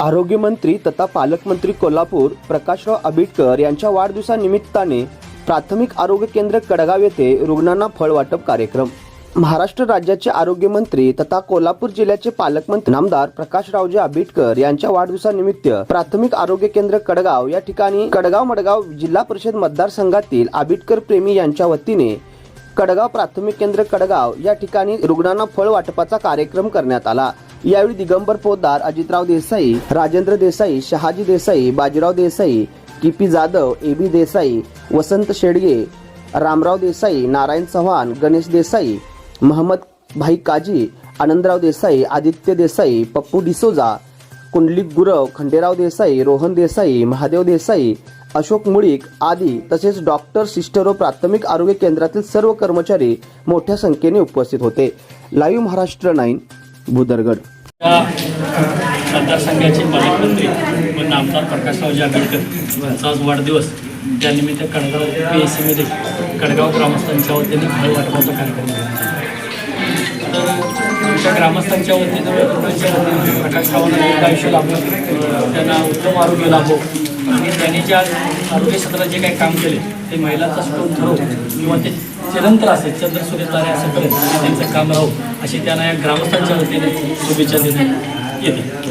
आरोग्यमंत्री तथा पालकमंत्री कोल्हापूर प्रकाशराव आंबेडकर यांच्या वाढदिवसानिमित्ताने प्राथमिक आरोग्य केंद्र कडगाव येथे रुग्णांना फळ वाटप कार्यक्रम. महाराष्ट्र राज्याचे आरोग्यमंत्री तथा कोल्हापूर जिल्ह्याचे पालकमंत्री नामदार प्रकाशरावजी आंबेडकर यांच्या वाढदिवसानिमित्त प्राथमिक आरोग्य केंद्र कडगाव या ठिकाणी कडगाव मडगाव जिल्हा परिषद मतदारसंघातील आंबेडकर प्रेमी यांच्या वतीने कडगाव प्राथमिक केंद्र कडगाव या ठिकाणी रुग्णांना फळ वाटपाचा कार्यक्रम करण्यात आला. यावेळी Digambar Poddar Ajitrao Desai Rajendra Desai Shahaji Desai Bajirao Desai K P Jadhav A B Desai Vasant Shedge Ramrao Desai Narayan Chavan Ganesh Desai Mohammad Bhai Kazi Anandrao Desai Aditya Desai Pappu D'Souza Kundalik Gurav Khanderao Desai Rohan Desai Mahadev Desai Ashok Mulik आदी तसेच डॉक्टर सिस्टरो व प्राथमिक आरोग्य केंद्रातील सर्व कर्मचारी मोठ्या संख्येने उपस्थित होते. लाईव्ह महाराष्ट्र नाईन भुदरगड मतदारसंघाचे पालकमंत्री व नामदार प्रकाशरावजी आंबेडकर यांचा आज वाढदिवस. त्यानिमित्त कडगाव पी एस सीमध्ये कडगाव ग्रामस्थांच्या वतीने फळ वाटपाचा कार्यक्रम तर आमच्या ग्रामस्थांच्या वतीनं प्रकाशरावांना आयुष्य लाभलं. त्यांना उत्तम आरोग्य लाभो. आणि त्यांनी ज्या आरोग्य क्षेत्रात जे काही काम केले ते महिलांचा स्टोन ठरवू किंवा ते चिरंतर असेल चंद्र सूर्य तारे असं करेल त्यांचं काम राहू अशी त्यांना या ग्रामस्थांच्या वतीने शुभेच्छा देण्यात येते.